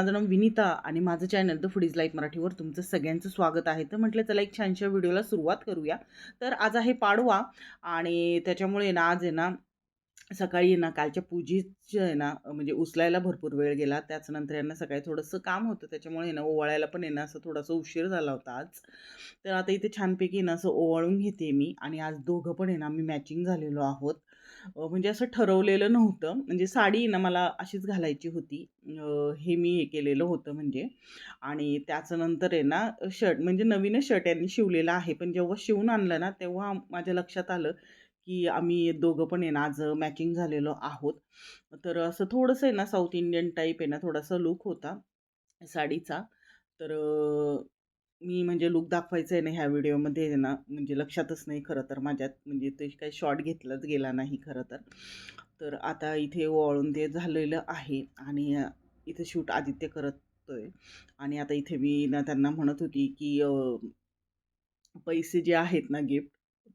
माझं नाव विनीता आणि माझं चॅनल द फुडीज लाईफ मराठीवर तुमचं सगळ्यांचं स्वागत आहे. तर म्हटलं चला एक छानशा व्हिडिओला सुरुवात करूया. तर आज आहे पाडवा आणि त्याच्यामुळे ना आज आहे ना सकाळी ना कालच्या पूजेचं आहे ना म्हणजे उचलायला भरपूर वेळ गेला. त्याचनंतर यांना सकाळी थोडंसं काम होतं. त्याच्यामुळे ना ओवाळायला पण आहे ना असं थोडासा उशीर झाला होता आज. तर आता इथे छानपैकी ना असं ओवाळून घेते मी आणि आज दोघं पण आहे ना आम्ही मॅचिंग झालेलो आहोत. म्हणजे असं ठरवलेलं नव्हतं. म्हणजे साडी ना मला अशीच घालायची होती. हे मी हे केलेलं होतं म्हणजे. आणि त्याचं नंतर आहे ना शर्ट म्हणजे नवीनच शर्ट यांनी शिवलेला आहे. पण जेव्हा शिवून आणलं ना तेव्हा माझ्या लक्षात आलं की आम्ही दोघं पण आहे ना आज मॅचिंग झालेलो आहोत. तर असं थोडंसं आहे ना साऊथ इंडियन टाईप आहे ना थोडासा लुक होता साडीचा. तर मी म्हणजे लुक दाखवायचं आहे ना ह्या व्हिडिओमध्ये ना म्हणजे लक्षातच नाही खरं तर माझ्यात म्हणजे ते काही शॉर्ट घेतलाच गेला नाही खरं तर. तर आता इथे वळून ते झालेलं आहे आणि इथे शूट आदित्य करतोय. आणि आता इथे मी ना त्यांना म्हणत होती की पैसे जे आहेत ना गिफ्ट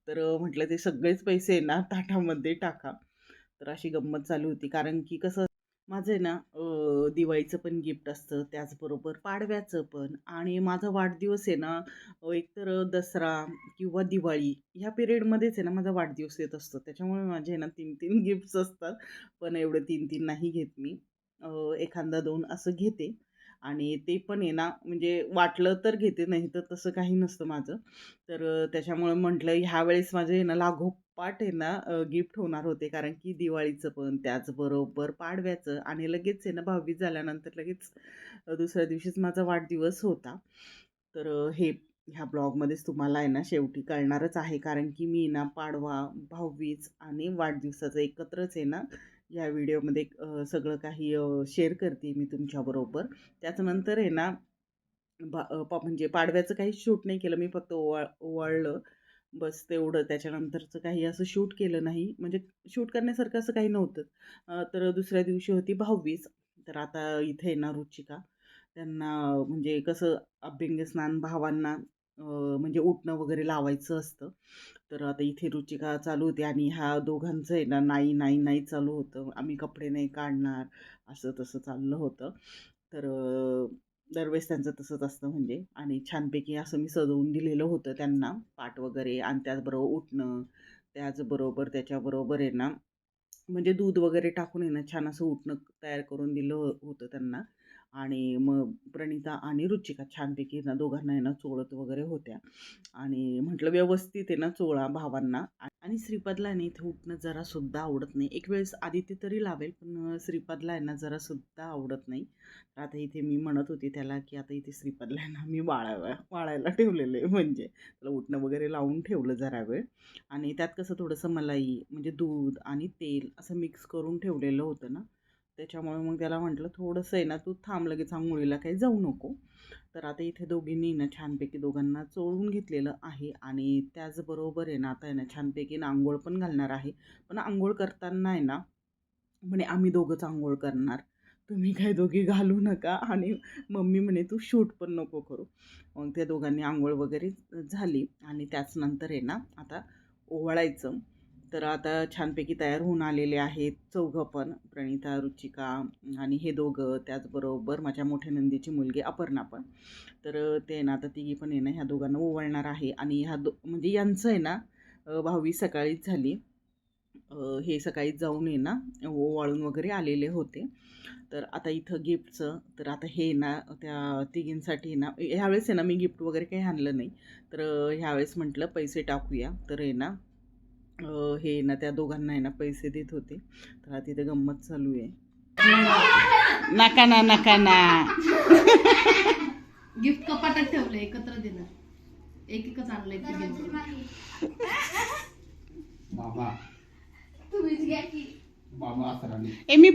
तर म्हटलं ते सगळेच पैसे आहे ना ताटामध्ये टाका. तर अशी गंमत चालू होती. कारण की कसं माझं आहे ना दिवाळीचं पण गिफ्ट असतं त्याचबरोबर पाडव्याचं पण. आणि माझा वाढदिवस आहे ना एकतर दसरा किंवा दिवाळी ह्या पिरियडमध्येच आहे ना माझा वाढदिवस येत असतो. त्याच्यामुळे माझे आहे ना तीन तीन गिफ्ट्स असतात पण एवढे तीन तीन नाही घेत मी. एखादा दोन असं घेते. आणि ते पण आहे ना म्हणजे वाटलं तर घेते नाही तर तसं काही नसतं माझं. तर त्याच्यामुळं त्याच्यामुळे म्हटलं ह्यावेळेस माझं आहे ना लागोपाठ आहे ना गिफ्ट होणार होते. कारण की दिवाळीचं पण त्याचबरोबर पाडव्याचं. आणि लगेच आहे ना भाऊबीज झाल्यानंतर लगेच दुसऱ्या दिवशीच माझा वाढदिवस होता. तर हे ह्या ब्लॉगमध्येच तुम्हाला आहे ना शेवटी कळणारच आहे. कारण की मी ना पाडवा भाऊबीज आणि वाढदिवसाचं एकत्रच आहे ना या व्हिडिओमध्ये सगळं काही शेअर करते मी तुमच्याबरोबर. त्याच्यानंतर आहे ना बा पा म्हणजे पाडव्याचं काही शूट नाही केलं मी फक्त ओवाळ ओवाळलं. बस तेवढं. त्याच्यानंतरचं काही असं शूट केलं नाही. म्हणजे शूट करण्यासारखं असं काही नव्हतं. तर दुसऱ्या दिवशी होती भाववीस तर आता इथे आहे ना रुचिका. त्यांना म्हणजे कसं अभ्यंगस्नान भावांना म्हणजे उठणं वगैरे लावायचं असतं. तर आता इथे रुचिका चालू होती आणि ह्या दोघांचं आहे ना नाही नाही नाही चालू होतं. आम्ही कपडे नाही काढणार असं तसं चाललं होतं. तर दरवेळेस त्यांचं तसंच असतं म्हणजे. आणि छानपैकी असं मी सजवून दिलेलं होतं त्यांना पाट वगैरे आणि त्याचबरोबर उठणं त्याचबरोबर त्याच्याबरोबर आहे ना म्हणजे दूध वगैरे टाकून आहे ना छान असं उठणं तयार करून दिलं होतं त्यांना. आणि मग प्रणिता आणि रुचिका छानपैकी ना दोघांना आहे ना चोळत वगैरे होत्या. आणि म्हटलं व्यवस्थित आहे ना चोळा भावांना. आणि श्रीपादला आहे इथे उठणं जरासुद्धा आवडत नाही. एक वेळेस आदित्य तरी लावेल पण श्रीपादला आहे ना जरासुद्धा आवडत नाही. तर आता इथे मी म्हणत होती त्याला की आता इथे श्रीपादला आहे ना मी वाळाव्या वाळायला ठेवलेलं आहे. म्हणजे त्याला उठणं वगैरे लावून ठेवलं जरा वेळ. आणि त्यात कसं थोडंसं मलाई म्हणजे दूध आणि तेल असं मिक्स करून ठेवलेलं होतं ना. त्याच्यामुळे मग त्याला म्हटलं थोडंसं आहे ना तू थांब लगेच आंघोळीला काही जाऊ नको. तर आता इथे दोघींनी ना छानपैकी दोघांना चोळून घेतलेलं आहे आणि त्याचबरोबर आहे ना आता आहे ना छानपैकी ना आंघोळ पण घालणार आहे. पण आंघोळ करताना आहे ना म्हणे आम्ही दोघंच आंघोळ करणार. तुम्ही काय दोघी घालू नका आणि मम्मी म्हणे तू शूट पण नको करू. मग त्या दोघांनी आंघोळ वगैरे झाली आणि त्याच नंतर आहे ना आता ओवाळायचं. तर आता छानपैकी तयार होऊन आलेले आहेत चौघं पण प्रणिता रुचिका आणि हे दोघं. त्याचबरोबर माझ्या मोठ्या नंदीची मुलगी अपर्णा पण. तर ते ना आता तिघी पण आहे ना ह्या दोघांना ओवळणार आहे. आणि ह्या दो म्हणजे यांचं आहे ना भावी सकाळीच झाली. हे सकाळीच जाऊन आहे ना ओवाळून वगैरे आलेले होते. तर आता इथं गिफ्टचं तर आता हे ना त्या तिघींसाठी ना ह्यावेळेस आहे ना मी गिफ्ट वगैरे काही आणलं नाही. तर ह्यावेळेस म्हटलं पैसे टाकूया. तर आहे ना हे ना त्या दोघांना आहे ना पैसे देत होते. तर आता तिथे गंमत चालू आहे. नका ना नका ना. गिफ्ट कपाटात ठेवलं एकत्र देणार. एक एकच आणलंय. बाबा. तुम्हीच घ्या की. बाबा ए मी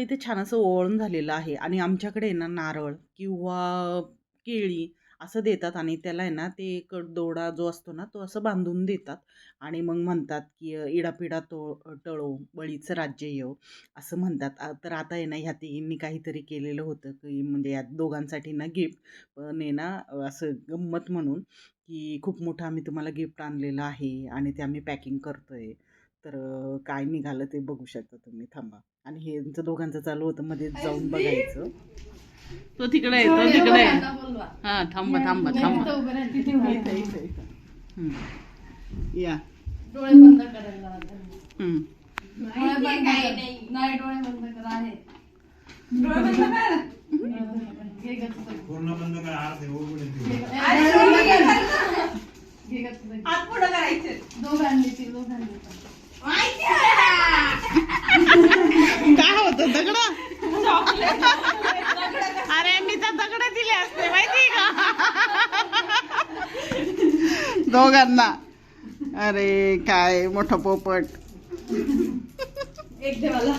आता इथे छान असं ओळण झालेलं आहे आणि आमच्याकडे आहे ना नारळ किंवा केळी असं देतात आणि त्याला आहे ना ते कट दोडा जो असतो ना तो असं बांधून देतात. आणि मग म्हणतात की इडापिडा तो टळो बळीचं राज्य येव असं म्हणतात. तर आता आहे ना ह्या तिघींनी काहीतरी केलेलं होतं की म्हणजे या दोघांसाठी ना गिफ्ट. पण आहे ना असं गंमत म्हणून की खूप मोठं आम्ही तुम्हाला गिफ्ट आणलेलं आहे आणि ते आम्ही पॅकिंग करतो आहे तर काय निघालं ते बघू शकता तुम्ही. थांबा. आणि हे यांचं दोघांचं चालू होतं मध्ये जाऊन बघायचं तो तिकडे आहे तो तिकडे आहे. हा थांबा थांबा थांबा इथं. इथं, इथं. हम्म. या डोळे बंद करायला त्यांना. हम्म. डोळे बंद कर. नाही डोळे बंद कर आहे डोळे बंद कर. घे गं तुझं. पूर्ण बंद कर अर्धे उघडे ठेव. ए, डोळे बंद कर. घे गं तुझं. दोघांनी ती दोघांनी पण. काय होतं? दगड? अरे मी तर दगड दिले असते माहिती का? दोघांना. अरे काय मोठं पोपट. एक देवाला.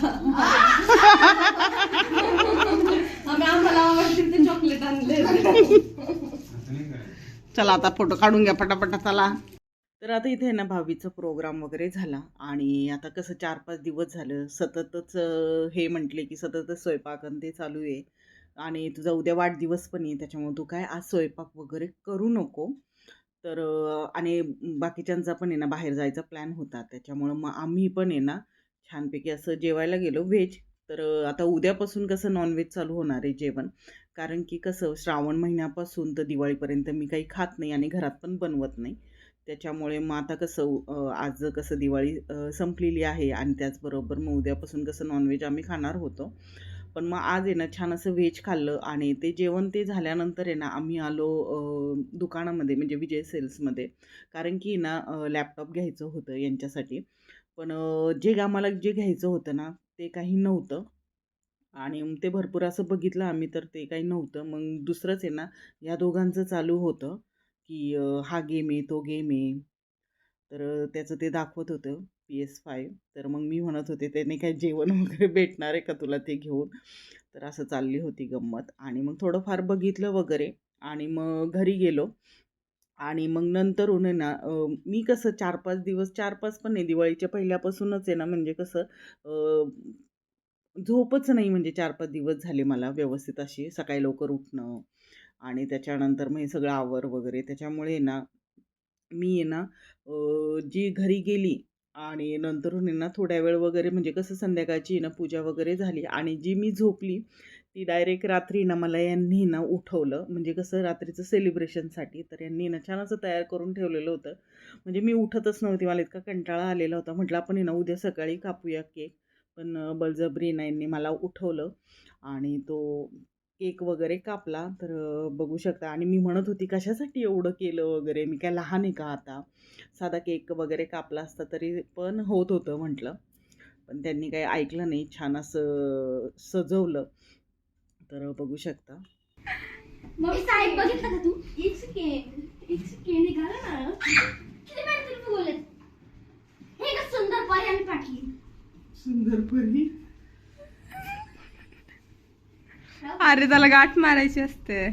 आम्ही आम्हाला आवडतील ते चॉकलेट आणले. असं नाही करायचं. चला आता फोटो काढून घ्या पटापटा चला. तर आता इथे ना भावीचा प्रोग्राम वगैरे झाला आणि आता कसं चार पाच दिवस झालं. सततच हे म्हटले की सततच स्वयंपाक आणि ते चालू आहे. आणि तुझा उद्या वाढदिवस पण आहे त्याच्यामुळे तू काय आज स्वयंपाक वगैरे करू नको. तर आणि बाकीच्यांचा पण आहे ना बाहेर जायचा प्लॅन होता. त्याच्यामुळं मग आम्ही पण आहे ना छानपैकी असं जेवायला गेलो. व्हेज. तर आता उद्यापासून कसं नॉनव्हेज चालू होणार आहे जेवण. कारण की कसं श्रावण महिन्यापासून तर दिवाळीपर्यंत मी काही खात नाही आणि घरात पण बनवत नाही. त्याच्यामुळे मग आता कसं आज कसं दिवाळी संपलेली आहे आणि त्याचबरोबर मग उद्यापासून कसं नॉनव्हेज आम्ही खाणार होतो. पण मग आज आहे ना छान असं व्हेज खाल्लं आणि ते जेवण ते झाल्यानंतर आहे ना आम्ही आलो दुकानामध्ये म्हणजे विजय सेल्समध्ये. कारण की ना लॅपटॉप घ्यायचं होतं यांच्यासाठी. पण जे आम्हाला जे घ्यायचं होतं ना ते काही नव्हतं. आणि मग ते भरपूर असं बघितलं आम्ही तर ते काही नव्हतं. मग दुसरंच आहे ना या दोघांचं चालू होतं. की हा गेम आहे तो गेम आहे. तर त्याचं ते दाखवत होतं पी एस फाय तर मग मी म्हणत होते त्याने काय जेवण वगैरे भेटणार आहे का तुला ते घेऊन? तर असं चालली होती गंमत. आणि मग थोडंफार बघितलं वगैरे आणि मग घरी गेलो. आणि मग नंतर उन्हे ना मी कसं चार पाच दिवस चार पाच पण नाही दिवाळीच्या पहिल्यापासूनच आहे ना म्हणजे कसं झोपच नाही म्हणजे चार पाच दिवस झाले मला व्यवस्थित अशी सकाळी लवकर उठणं. आणि त्याच्यानंतर मग हे सगळं आवर वगैरे. त्याच्यामुळे ना मी आहे ना जी घरी गेली आणि नंतरून आहे ना थोड्या वेळ वगैरे म्हणजे कसं संध्याकाळची ना पूजा वगैरे झाली आणि जी मी झोपली ती डायरेक्ट रात्री ना मला यांनी ना उठवलं. म्हणजे कसं रात्रीचं सेलिब्रेशनसाठी तर यांनी ना छान असं तयार करून ठेवलेलं होतं. म्हणजे मी उठतच नव्हती मला इतका कंटाळा आलेला होता. म्हटलं आपण ना उद्या सकाळी कापूया केक. पण अं, नाईंनी यांनी मला उठवलं आणि तो केक वगैरे कापला तर बघू शकता. आणि मी म्हणत होती कशासाठी एवढं केलं वगैरे? मी काय लहान आहे का आता? साधा केक वगैरे कापला असता तरी पण होत होतं म्हटलं. पण त्यांनी काही ऐकलं नाही. छान असं सजवलं. तर बघू शकता. मग साहेब बघितलं का तू? इट्स के इट्स के निघाला ना किती वेळ तुम्ही बोलत हे का सुंदर पारी आणि पाटली? सुंदर परी? अरे त्याला गाठ मारायची असते.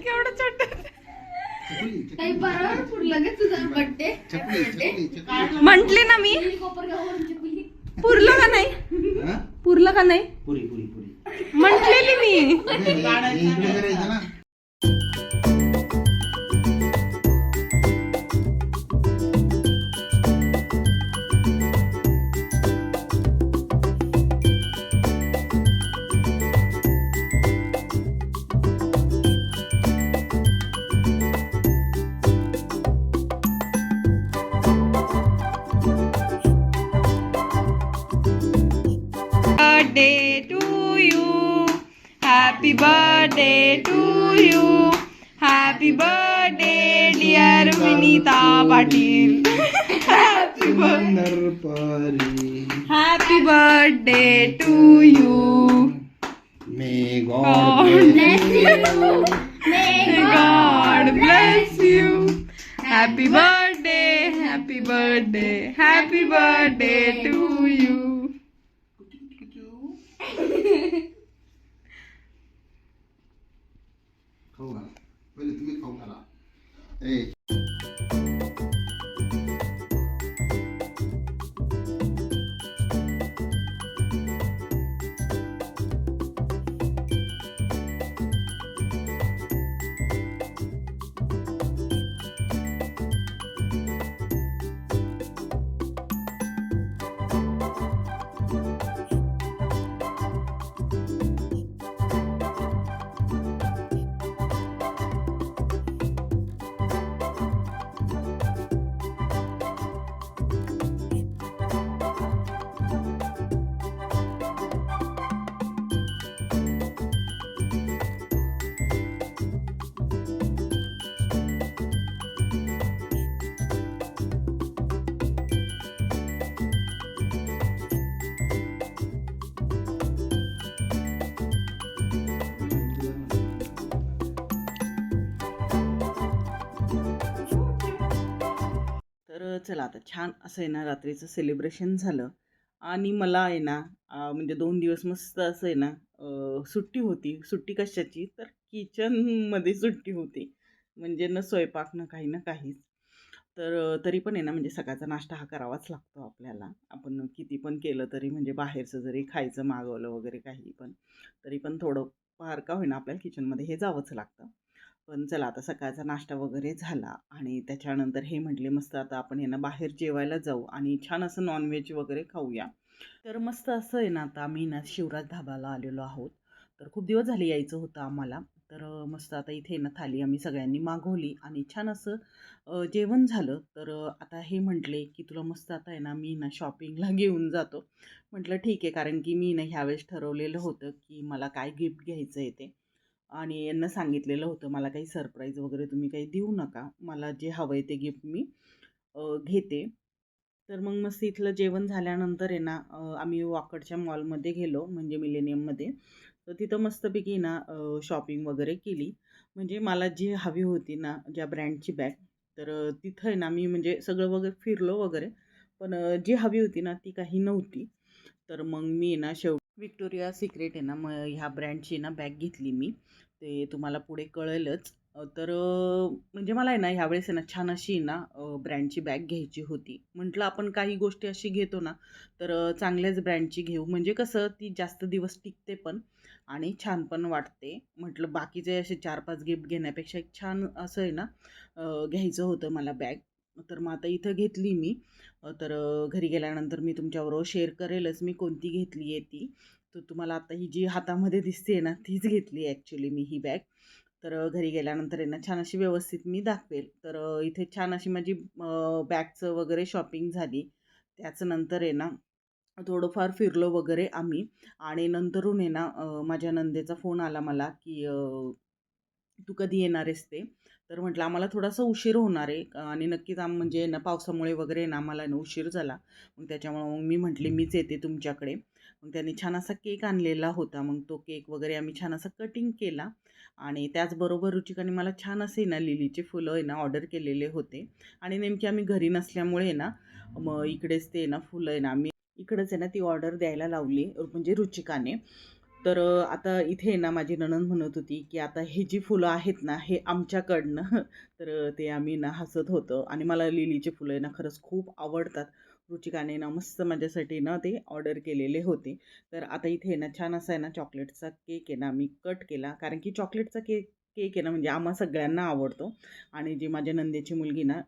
केवढं छोट म्हंटले ना मी. पुरलं का नाही? पुरलं का नाही? पुरी पुरी पुरी. म्हंटलेली मी. birthday, dear Vinita Patil. Happy birthday. Happy birthday to you. May God, oh, bless you. May God bless you. Happy birthday, happy birthday, happy birthday to you. Hold on. तुम्ही खाऊ घाला ए चला आता छान असं आहे ना रात्रीचं सेलिब्रेशन झालं. आणि मला आहे ना म्हणजे दोन दिवस मस्त असं आहे ना सुट्टी होती. सुट्टी कशाची? तर किचनमध्ये सुट्टी होती. म्हणजे न स्वयंपाक न काही ना काहीच. तर तरी पण आहे ना म्हणजे सकाळचा नाश्ता हा करावाच लागतो आपल्याला. आपण किती पण केलं तरी म्हणजे बाहेरचं जरी खायचं मागवलं वगैरे काही पण तरी पण थोडं फार का होईना आपल्याला किचनमध्ये हे जावंच लागतं. पण चला आता सकाळचा नाश्ता वगैरे झाला आणि त्याच्यानंतर हे म्हटले मस्त आता आपण यांना ना बाहेर जेवायला जाऊ आणि छान असं नॉनव्हेज वगैरे खाऊया. तर मस्त असं आहे ना आता आम्ही ना शिवराज धाबाला आलेलो आहोत. तर खूप दिवस झाले यायचं होतं आम्हाला. तर मस्त आता इथे ना थाली आम्ही सगळ्यांनी मागवली आणि छान असं जेवण झालं. तर आता हे म्हटले की तुला मस्त आता आहे ना मी ना शॉपिंगला घेऊन जातो. म्हटलं ठीक आहे कारण की मी ना ह्यावेळेस ठरवलेलं होतं की मला काय गिफ्ट घ्यायचं आहे ते. आणि यांना सांगितलेलं होतं मला काही सरप्राईज वगैरे तुम्ही काही देऊ नका. मला जे हवं आहे ते गिफ्ट मी घेते. तर मग मस्त इथलं जेवण झाल्यानंतर आहे ना आम्ही वाकडच्या मॉलमध्ये गेलो म्हणजे मिलेनियममध्ये तर तिथं मस्तपैकी ना शॉपिंग वगैरे केली. म्हणजे मला जी हवी होती ना ज्या ब्रँडची बॅग तर तिथं आहे ना मी म्हणजे सगळं वगैरे फिरलो वगैरे. पण जी हवी होती ना ती काही नव्हती. तर मग मी ना शेव विक्टोरिया सिक्रेट आहे ना मग ह्या ब्रँडची ना बॅग घेतली मी. ते तुम्हाला पुढे कळेलच. तर म्हणजे मला आहे ना ह्यावेळेस आहे ना छान अशी ना ब्रँडची बॅग घ्यायची होती. म्हटलं आपण काही गोष्टी अशी घेतो ना तर चांगल्याच ब्रँडची घेऊ. म्हणजे कसं ती जास्त दिवस टिकते पण आणि छान पण वाटते. म्हटलं बाकीचे असे चार पाच गिफ्ट घेण्यापेक्षा एक छान असं आहे ना घ्यायचं होतं मला बॅग. तर मग आता इथं घेतली मी. तर घरी गेल्यानंतर मी तुमच्याबरोबर शेअर करेलच मी कोणती घेतली आहे ती. तर तुम्हाला आता ही जी हातामध्ये दिसते ना तीच घेतली ॲक्च्युली मी ही बॅग तर घरी गेल्यानंतर आहे ना छान अशी व्यवस्थित मी दाखवेल. तर इथे छान अशी माझी बॅगचं वगैरे शॉपिंग झाली. त्याच नंतर आहे ना थोडंफार फिरलो वगैरे आम्ही. आणि नंतरून आहे ना माझ्या नंदेचा फोन आला मला की तू कधी येणार आहेस ते? तर म्हटलं आम्हाला थोडासा उशीर होणार आहे. आणि नक्कीच आम म्हणजे ना पावसामुळे वगैरे ना आम्हाला ना उशीर झाला. मग त्याच्यामुळं मग मी म्हटले मीच येते तुमच्याकडे. मग त्यांनी छान असा केक आणलेला होता. मग तो केक वगैरे आम्ही छान असा कटिंग केला आणि त्याचबरोबर रुचिकाने मला छान असे ना लिलीचे फुलं आहे ना ऑर्डर केलेले होते. आणि नेमकी आम्ही घरी नसल्यामुळे ना मग इकडेच ते ना फुलं आहे ना आम्ही इकडेच आहे ना ती ऑर्डर द्यायला लावली म्हणजे रुचिकाने. तर आता इथे ना माझी नणंद म्हणत होती की आता हे जी फुलं आहेत ना हे आमच्याकडनं. तर ते आम्ही ना हसत होतो आणि मला लिलीचे फुलं आहे ना खरंच खूप आवडतात. रुचिकाने ना मस्त माझ्यासाठी ना ते ऑर्डर केलेले होते. तर आता इथे ना छान असा आहे ना चॉकलेटचा केक आहे ना मी कट केला. कारण की चॉकलेटचा केक केक आहे ना म्हणजे आम्हा सगळ्यांना आवडतो. आणि जी माझ्या नंदेची मुलगी ना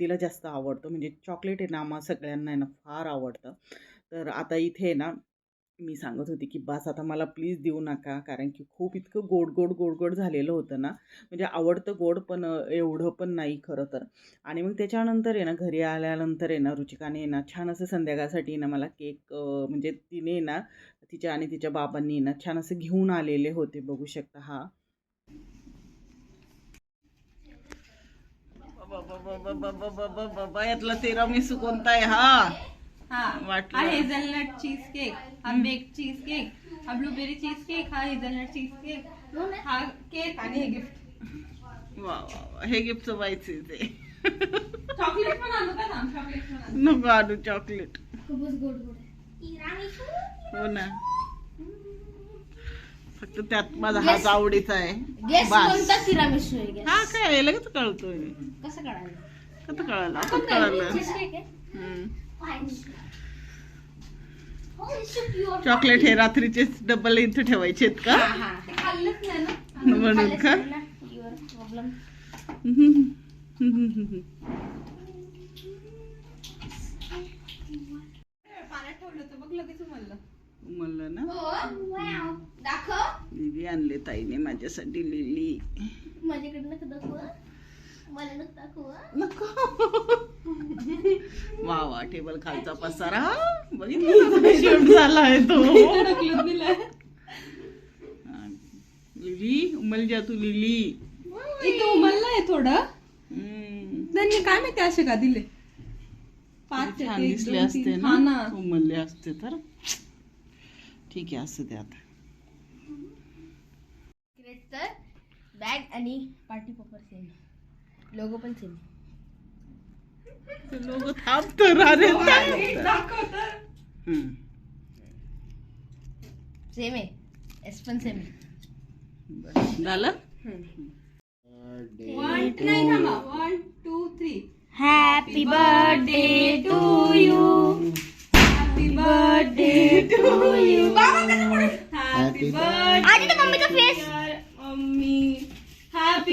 तिला जास्त आवडतो. म्हणजे चॉकलेट आहे ना आम्हा सगळ्यांना आहे ना फार आवडतं. तर आता इथे ना मी सांगत होती की बस आता मला प्लीज देऊ नका. कारण की खूप इतकं गोड गोड गोड गोड झालेलं होतं ना. म्हणजे आवडतं गोड पण एवढं पण नाही खरं तर. आणि मग त्याच्यानंतर आहे ना घरी आल्यानंतर आहे ना रुचिकाने आहे ना छान असं संध्याकाळसाठी ना मला केक म्हणजे तिने ना तिच्या आणि तिच्या बाबांनी ना छान असं घेऊन आलेले होते बघू शकता हा. बाबा यातला तेरा मिसू कोणता आहे हा? हा. वाटलं. हा हेझलनट चीज केक हा बेक चीज केक हा ब्लूबेरी चीज केक हा हेझलनट चीज केक हा केक आणि हे गिफ्ट वा वा वा. हे गिफ्ट व्हायचे ते. चॉकलेट पण आणू का ना? चॉकलेट पण आणू. नको आणू चॉकलेट खूपच गोड गोड आहे. तिरामिसू हो ना. फक्त त्यात माझा हाच आवडीचा आहे. गेस बास. कोणता तिरामिसू आहे guess? हा काय लगेच कळतोय. कसं कळालं? कसं कळालं? कळालं. चीज केक आहे. हम्म. चॉकलेट हे रात्रीचे डबल इथे ठेवायचे आहेत का? हा, हा. ते खाल्लंच नाही ना? म्हणून का? ना, म्हणलं ना? हो. दाखव. लिली आणले ताईने माझ्यासाठी लिली माझ्याकडे नका. वा वा टेबल खालचा पसारा बघितलं शेवट झाला आहे तो. लिली उमल जा तू लिली. इथं उमललंय थोडं. हम्म. त्यांनी काय माहिती असे का दिले? पाच छान दिसले असते. हा ना. उमलले असते तर. ठीक आहे असं ते आता. तर बॅग आणि पार्टी पॉपर सेम लोगो पण सेम. अरे दाखव तर हम्म. सेम आहे. एस पण सेम बरं. झालं? वन थांबा. Two three happy birthday to you happy birthday to you happy तर मम्मीचा face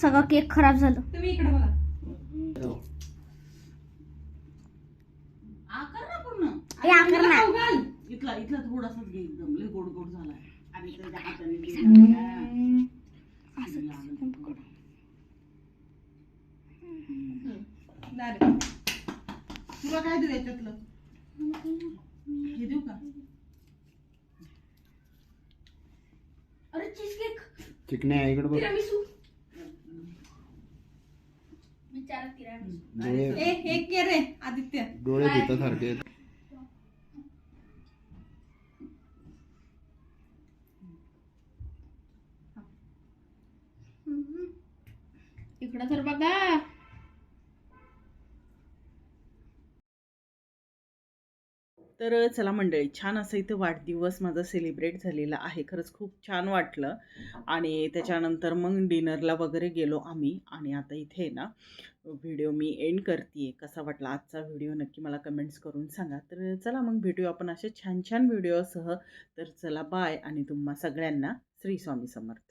सगळं केक खराब झालं. तुम्ही इकडे बघा. आकार ना पूर्ण. हे आकर ना. खाऊ घाल इथला इथला थोडासाच घे एकदम. लय गोड गोड आणि हाताने. तुला काय देऊ याच्यातलं? हे देऊ का? अरे चीज केक. चिकण्या आहे इकडे बघ. तिरामिसू बिचारा तिरामिसू डोळे ए हे के रे आदित्य. डोळे भूतासारखे आहेत. इकडं तर बघा. तर चला मंडळी छान असं इथं वाढदिवस माझा सेलिब्रेट झालेला आहे. खरंच खूप छान वाटलं. आणि त्याच्यानंतर मग डिनरला वगैरे गेलो आम्ही. आणि आता इथे ना व्हिडिओ मी एंड करते कसा वाटला आजचा व्हिडिओ नक्की मला कमेंट्स करून सांगा. तर चला मग भेटूया आपण असे छान छान व्हिडिओसह. तर चला बाय आणि तुम्हा सगळ्यांना श्री स्वामी समर्थ.